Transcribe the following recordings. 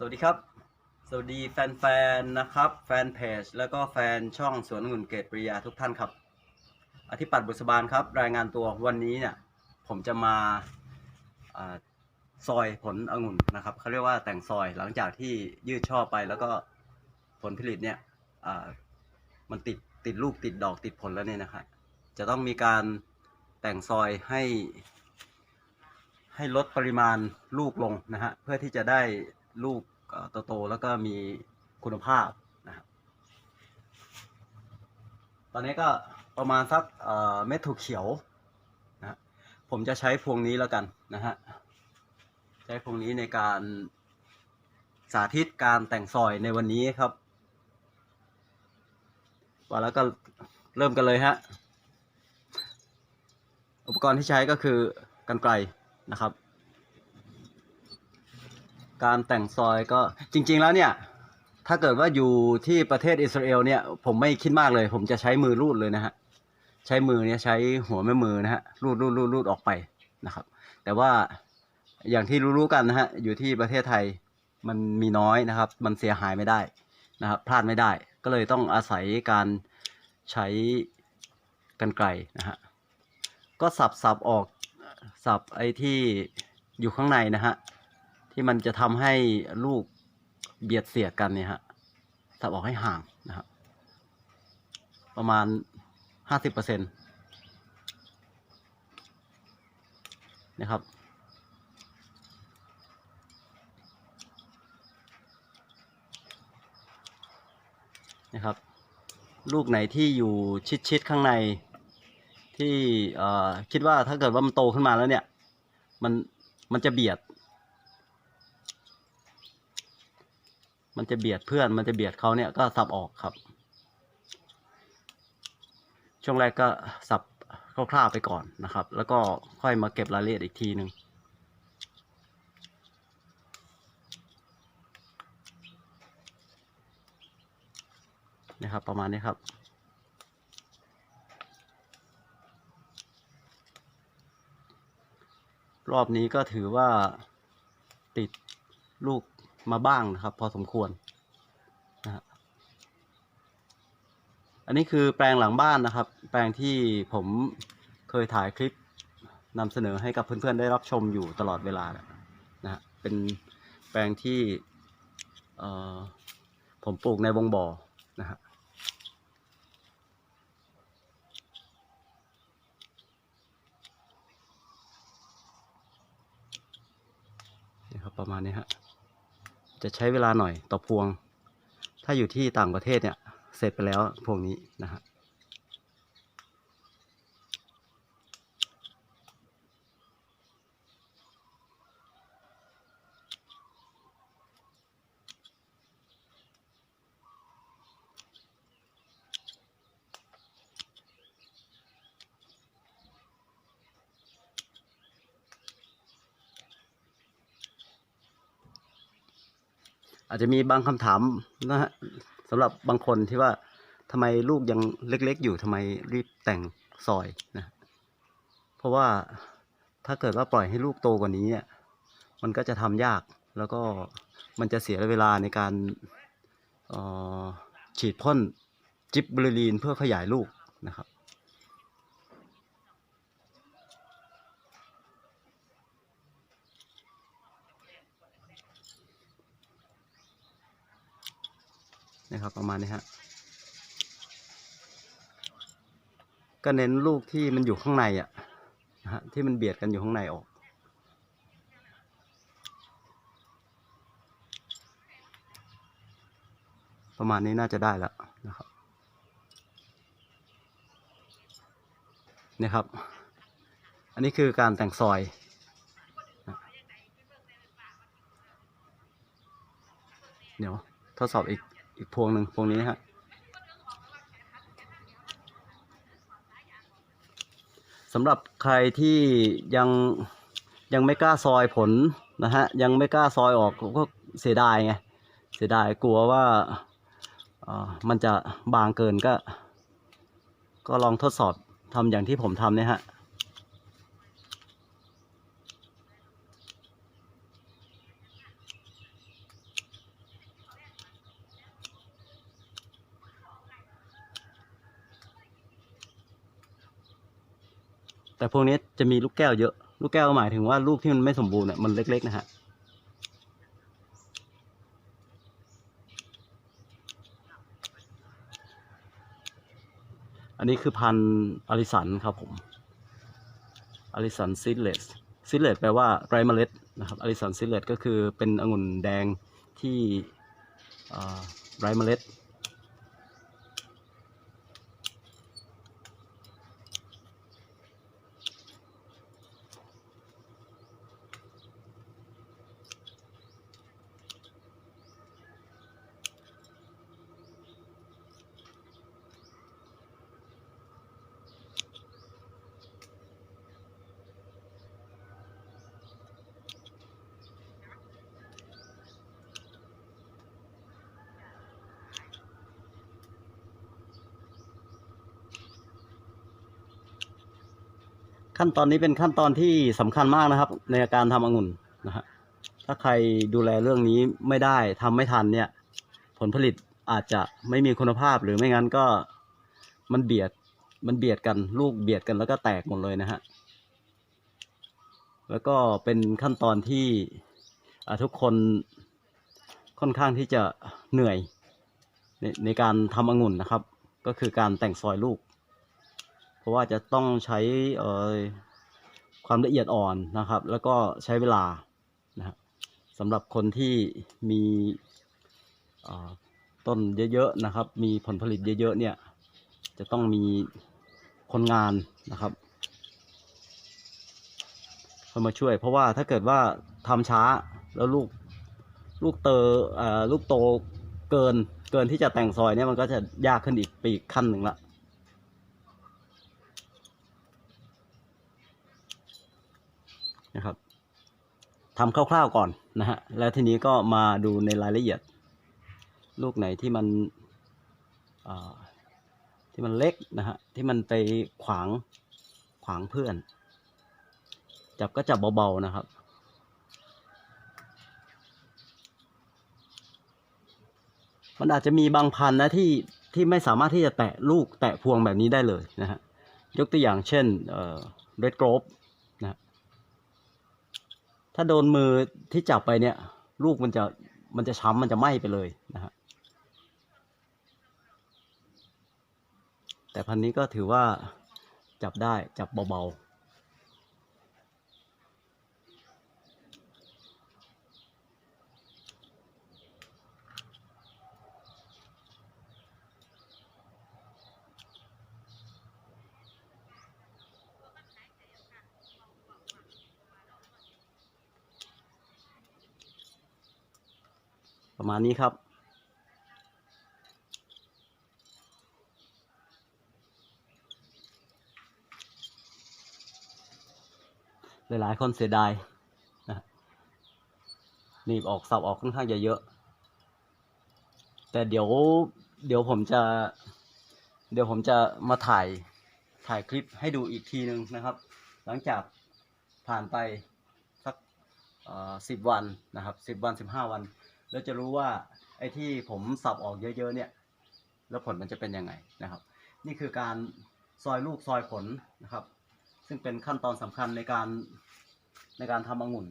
สวัสดีครับ สวัสดีแฟนๆ นะครับ แฟนเพจ แล้วก็แฟนช่องสวนองุ่นเกตปริยาทุกท่านครับ อธิปัตย์บุษบาลครับ รายงานตัววันนี้เนี่ย ผมจะมาอาซอยผลองุ่นนะครับเขาเรียกว่าแต่งซอยหลังจากที่ยืดช่อไปแล้วก็ผลผลิตเนี่ยอ่ามันติดติดลูกติดดอกติดผลแล้วเนี่ยนะครับจะต้องมีการแต่งซอยให้ ให้ลดปริมาณลูกลงนะฮะเพื่อที่จะได้ ลูกโตๆแล้วก็มีคุณภาพนะครับ ตอนนี้ก็ประมาณสักเม็ดถั่วเขียวนะฮะผมจะใช้พวงนี้แล้วกันนะฮะ ใช้พวงนี้ในการสาธิตการแต่งซอยในวันนี้ครับว่าแล้วก็เริ่มกันเลยฮะ อุปกรณ์ที่ใช้ก็คือกันไกลนะครับ การแต่งซอยก็จริง ๆ แล้วเนี่ย ถ้าเกิดว่าอยู่ที่ประเทศอิสราเอลเนี่ย ผมไม่คิดมากเลย ผมจะใช้มือรูดเลยนะฮะใช้มือเนี่ยใช้หัวแม่มือนะฮะรูดรูดรูดรูดออกไปนะครับ แต่ว่าอย่างที่รู้ๆกันนะฮะอยู่ที่ประเทศไทยมันมีน้อยนะครับ มันเสียหายไม่ได้นะครับพลาดไม่ได้ ก็เลยต้องอาศัยการใช้กันไกลนะฮะก็สับสับออกสับไอ้ที่อยู่ข้างในนะฮะ ที่มันจะทำให้ลูกเบียดเสียดกันเนี่ยฮะสับออกให้ห่างนะครับประมาณห้าสิบเปอร์เซ็นต์นะครับ นะครับ ลูกไหนที่อยู่ชิดๆข้างในที่เออคิดว่าถ้าเกิดว่ามันโตขึ้นมาแล้วเนี่ย มันมันจะเบียด มันจะเบียดเพื่อน มันจะเบียดเขาเนี่ยก็สับออกครับ ช่วงแรกก็สับคร่าวๆไปก่อนนะครับ แล้วก็ค่อยมาเก็บรายละเอียดอีกทีหนึ่งนะครับ ประมาณนี้ครับรอบนี้ก็ถือว่าติดลูก มาบ้างนะครับ พอสมควรนะฮะอันนี้คือแปลงหลังบ้านนะครับ แปลงที่ผมเคยถ่ายคลิปนำเสนอให้กับเพื่อนๆได้รับชมอยู่ตลอดเวลานะฮะเป็นแปลงที่ผมปลูกในวงบ่อนะฮะนี่ครับประมาณนี้ฮะ จะใช้เวลาหน่อยต่อพวง ถ้าอยู่ที่ต่างประเทศเนี่ย เสร็จไปแล้วพวงนี้นะครับ อาจจะมีบางคำถามนะฮะสำหรับบางคนที่ว่าทำไมลูกยังเล็กๆ อยู่ทำไมรีบแต่งซอยนะ เพราะว่าถ้าเกิดว่าปล่อยให้ลูกโตกว่านี้เนี่ย มันก็จะทำยากแล้วก็มันจะเสียเวลาในการออฉีดพ่นจิบบริลีนเพื่อขยายลูกนะครับ นะครับ ประมาณนี้ฮะก็เน้นลูกที่มันอยู่ข้างในอะนะฮะที่มันเบียดกันอยู่ข้างในออก ประมาณนี้น่าจะได้แล้วนะครับนี่ครับ อันนี้คือการแต่งซอย เดี๋ยวทดสอบอีก อีกพวงหนึ่งพวงนี้ฮะสำหรับใครที่ยังยังไม่กล้าซอยผลนะฮะยังไม่กล้าซอยออกก็เสียดายไงเสียดายกลัวว่าออมันจะบางเกินก็ ก็ลองทดสอบทำอย่างที่ผมทำเนี่ยฮะ น แต่พวกนี้จะมีลูกแก้วเยอะ ลูกแก้วหมายถึงว่าลูกที่มันไม่สมบูรณ์เนี่ยมันเล็ก ๆ นะฮะอันนี้คือพันธุ์อลิสันครับผมอลิสันซิลเลสซิลเลสแปลว่าไรเมล็ดนะครับอลิสันซิลเลสก็คือเป็นองุ่นแดงที่ไรเมล็ด ขั้นตอนนี้เป็นขั้นตอนที่สำคัญมากนะครับ ในการทำองุ่นนะฮะถ้าใครดูแลเรื่องนี้ไม่ได้ทำไม่ทันเนี่ย ผลผลิตอาจจะไม่มีคุณภาพหรือไม่งั้นก็มันเบียดมันเบียดกันลูกเบียดกันแล้วก็แตกหมดเลยนะฮะแล้วก็เป็นขั้นตอนที่ทุกคนค่อนข้างที่จะเหนื่อยในในการทำองุ่นนะครับ ก็คือการแต่งซอยลูก ราะว่าจะต้องใช้เอ่อความละเอียดอ่อนนะครับ แล้วก็ใช้เวลานะฮะสำหรับคนที่มีต้นเยอะๆนะครับ มีผลผลิตเยอะๆเนี่ย จะต้องมีคนงานนะครับเข้ามาช่วย เพราะว่าถ้าเกิดว่าทำช้าแล้วลูกลูกเตอเอลูกโตเกินเกินที่จะแต่งซอยเนี่ยมันก็จะยากขึ้นอีกปีกขั้นหนึ่งละ นะครับทำคร่าวๆก่อนนะฮะแล้วทีนี้ก็มาดูในรายละเอียด ลูกไหนที่มันที่มันเล็กนะฮะที่มันไปขวางขวางเพื่อน จับก็จับเบาๆนะครับมันอาจจะมีบางพันธุ์นะที่ที่ไม่สามารถที่จะแตะลูกแตะพวงแบบนี้ได้เลยนะฮะยกตัวอย่างเช่นเอ่อ red grove นะฮะ ถ้าโดนมือที่จับไปเนี่ย ลูกมันจะมันจะช้ำมันจะไหม้ไปเลยนะฮะแต่พันนี้ก็ถือว่าจับได้จับเบาๆ ประมาณนี้ครับ หลายๆคนเสียดายนะหนีบออกสับออกค่อนข้างจะเยอะ แต่เดี๋ยวเดี๋ยวผมจะ เดี๋ยวผมจะมาถ่ายถ่ายคลิปให้ดูอีกทีหนึ่งนะครับ หลังจากผ่านไปสักสิบวันนะครับสิบวันสิบห้าวัน แล้วจะรู้ว่าไอ้ที่ผมสับออกเยอะๆเนี่ย แล้วผลมันจะเป็นยังไงนะครับ นี่คือการซอยลูกซอยผลนะครับ ซึ่งเป็นขั้นตอนสำคัญในการในการทำองุ่น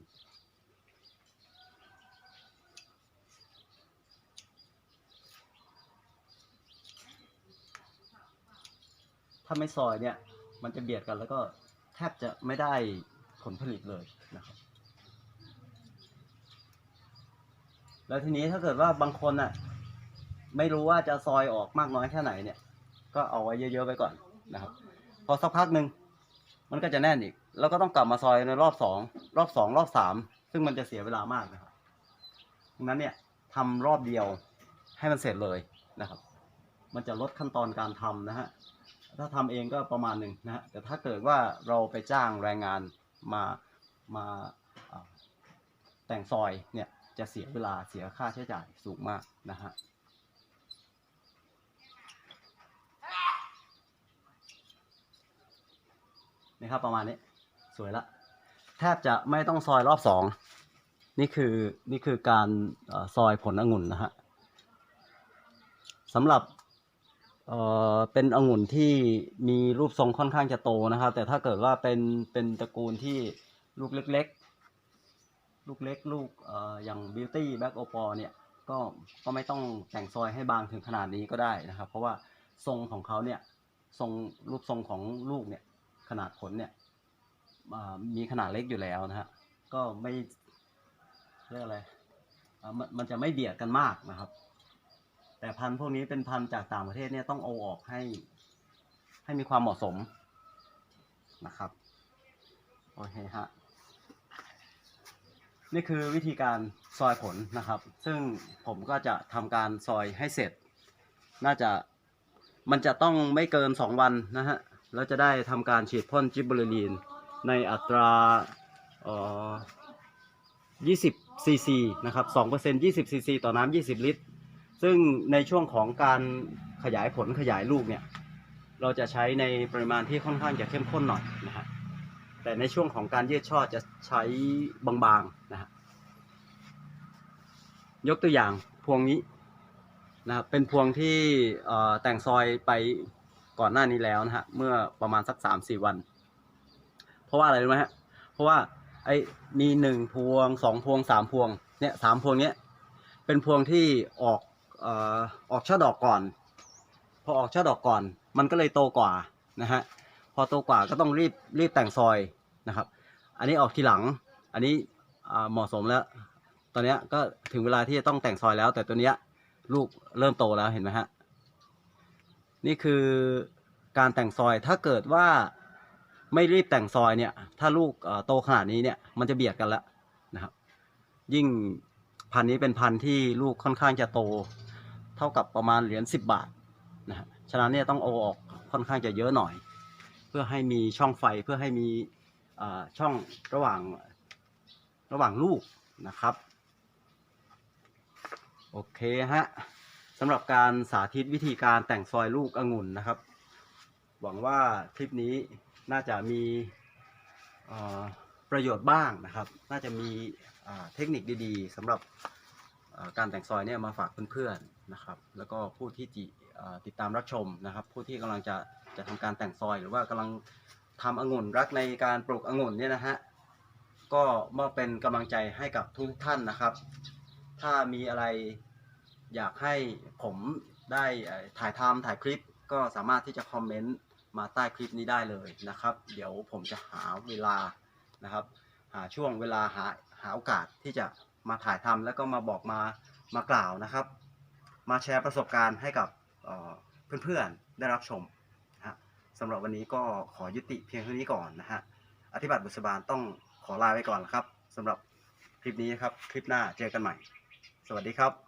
ถ้าไม่ซอยเนี่ย มันจะเบียดกันแล้วก็แทบจะไม่ได้ผลผลิตเลยนะครับ แล้วทีนี้ถ้าเกิดว่าบางคนอะ ไม่รู้ว่าจะซอยออกมากน้อยแค่ไหนเนี่ย ก็เอาไว้เยอะๆไว้ก่อนนะครับ พอสักพักหนึ่งมันก็จะแน่นอีก แล้วก็ต้องกลับมาซอยในรอบสองรอบสองรอบสามซึ่งมันจะเสียเวลามากนะครับดังนั้นเนี่ยทำรอบเดียวให้มันเสร็จเลยนะครับ มันจะลดขั้นตอนการทำนะฮะถ้าทำเองก็ประมาณหนึ่งนะฮะแต่ถ้าเกิดว่าเราไปจ้างแรงงานมามาอ่าแต่งซอยเนี่ย จะเสียเวลาเสียค่าใช้จ่ายสูงมากนะฮะนี่ครับประมาณนี้ สวยละ แทบจะไม่ต้องซอยรอบสองนี่คือนี่คือการอซอยผลองุ่นนะฮะสำหรับเอ่อเป็นองุ่นที่มีรูปทรงค่อนข้างจะโตนะครับ แต่ถ้าเกิดว่าเป็นเป็นตระกูลที่ลูกเล็ก ลูกเล็กลูกเอ่ออย่าง Beauty Black o p a l เนี่ยก็ก็ไม่ต้องแต่งซอยให้บางถึงขนาดนี้ก็ได้นะครับ เพราะว่าทรงของเขาเนี่ยทรงรูปทรงของลูกเนี่ยขนาดผลเนี่ยมีขนาดเล็กอยู่แล้วนะฮะก็ไม่เรียกอะไรมันมันจะไม่เบียดกันมากนะครับ แต่พันธุ์พวกนี้เป็นพันธุ์จากต่างประเทศเนี่ยต้องเอาออกให้ให้มีความเหมาะสมนะครับ โอเคฮะ นี่คือวิธีการซอยผลนะครับ ซึ่งผมก็จะทำการซอยให้เสร็จ น่าจะมันจะต้องไม่เกิน 2 วันนะฮะ แล้วจะได้ทำการฉีดพ่นจิบเบอรีน ในอัตราเอ่อ20ซีซีนะครับ2% 20ซีซีต่อน้ำ20 ลิตร ซึ่งในช่วงของการขยายผลขยายลูกเนี่ย เราจะใช้ในปริมาณที่ค่อนข้างจะเข้มข้นหน่อยนะฮะ แต่ในช่วงของการยืดช่อจะใช้บางๆนะฮะยกตัวอย่างพวงนี้นะครับเป็นพวงที่แต่งซอยไปก่อนหน้านี้แล้วนะฮะเมื่อประมาณสักสามสี่วัน เพราะว่าอะไรรู้ไหมฮะเพราะว่าไอ้มีหนึ่งพวงสองพวงสามพวงเนี่ยสามพวงเนี้ยเป็นพวงที่ออกออออกช่อดอกก่อน พอออกช่อดอกก่อน มันก็เลยโตกว่านะฮะพอโตกว่าก็ต้องรีบรีบแต่งซอย นะครับ อันนี้ออกทีหลัง อันนี้เหมาะสมแล้ว ตอนนี้ก็ถึงเวลาที่จะต้องแต่งซอยแล้ว แต่ตัวเนี้ยลูกเริ่มโตแล้วเห็นไหมฮะ นี่คือการแต่งซอย ถ้าเกิดว่าไม่รีบแต่งซอยเนี่ย ถ้าลูกโตขนาดนี้เนี่ย มันจะเบียดกันแล้วนะครับ ยิ่งพันนี้เป็นพันที่ลูกค่อนข้างจะโต เท่ากับประมาณเหรียญสิบบาทนะฮะ ฉะนั้นเนี่ยต้องเอออกค่อนข้างจะเยอะหน่อย เพื่อให้มีช่องไฟเพื่อให้มี ช่องระหว่างระหว่างลูกนะครับ โอเคฮะสำหรับการสาธิตวิธีการแต่งซอยลูกองุ่นนะครับ หวังว่าคลิปนี้น่าจะมีประโยชน์บ้างนะครับ น่าจะมีเทคนิคดีๆสำหรับการแต่งซอยเนี่ยมาฝากเพื่อนๆนะครับ แล้วก็ผู้ที่ติดตามรับชมนะครับ ผู้ที่กำลังจะจะทำการแต่งซอยหรือว่ากำลัง ทำองุ่นรักในการปลูกองุ่นเนี่ยนะฮะก็มาเป็นกำลังใจให้กับทุกท่านนะครับ ถ้ามีอะไรอยากให้ผมได้ถ่ายทำถ่ายคลิปก็สามารถที่จะคอมเมนต์มาใต้คลิปนี้ได้เลยนะครับ เดี๋ยวผมจะหาเวลานะครับ หาช่วงเวลาหาหาโอกาสที่จะมาถ่ายทำแล้วก็มาบอกมามากล่าวนะครับ มาแชร์ประสบการณ์ให้กับเเพื่อนๆได้รับชม สำหรับวันนี้ก็ขอยุติเพียงเท่านี้ก่อนนะฮะอธิบัติบุษบาลต้องขอลาไปก่อนครับสำหรับคลิปนี้นะครับ คลิปหน้าเจอกันใหม่ สวัสดีครับ